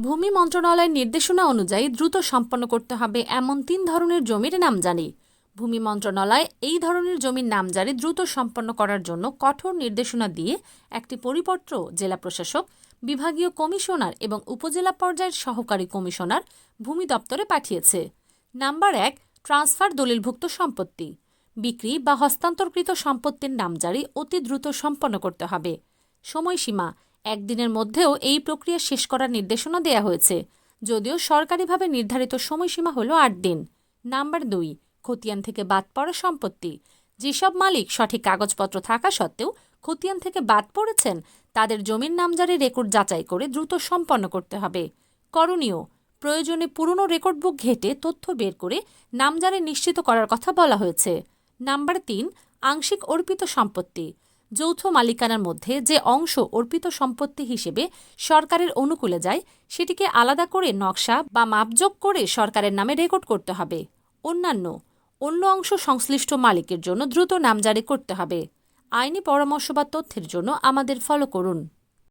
ভূমি মন্ত্রণালয়ের নির্দেশনা অনুযায়ী দ্রুত সম্পন্ন করতে হবে এমন তিন ধরনের জমির নামজারি। ভূমি মন্ত্রণালয় এই ধরনের জমির নামজারি দ্রুত সম্পন্ন করার জন্য কঠোর নির্দেশনা দিয়ে একটি পরিপত্র, জেলা প্রশাসক, বিভাগীয় কমিশনার এবং উপজেলা পর্যায়ের সহকারী কমিশনার ভূমি দপ্তরে পাঠিয়েছে। নাম্বার এক, ট্রান্সফার দলিলভুক্ত সম্পত্তি। বিক্রি বা হস্তান্তরকৃত সম্পত্তির নামজারি অতি দ্রুত সম্পন্ন করতে হবে। সময়সীমা একদিনের মধ্যেও এই প্রক্রিয়া শেষ করার নির্দেশনা দেয়া হয়েছে, যদিও সরকারিভাবে নির্ধারিত সময়সীমা হল আট দিন। নাম্বার দুই, খতিয়ান থেকে বাদ পড়া সম্পত্তি। যেসব মালিক সঠিক কাগজপত্র থাকা সত্ত্বেও খতিয়ান থেকে বাদ পড়েছেন, তাদের জমির নামজারি রেকর্ড যাচাই করে দ্রুত সম্পন্ন করতে হবে। করণীয়, প্রয়োজনে পুরনো রেকর্ড বুক ঘেটে তথ্য বের করে নামজারি নিশ্চিত করার কথা বলা হয়েছে। নাম্বার তিন, আংশিক অর্পিত সম্পত্তি। যৌথ মালিকানার মধ্যে যে অংশ অর্পিত সম্পত্তি হিসেবে সরকারের অনুকূলে যায়, সেটিকে আলাদা করে নকশা বা মাপযোগ করে সরকারের নামে রেকর্ড করতে হবে। অন্যান্য, অন্য অংশ সংশ্লিষ্ট মালিকের জন্য দ্রুত নামজারি করতে হবে। আইনি পরামর্শ বা তথ্যের জন্য আমাদের ফলো করুন।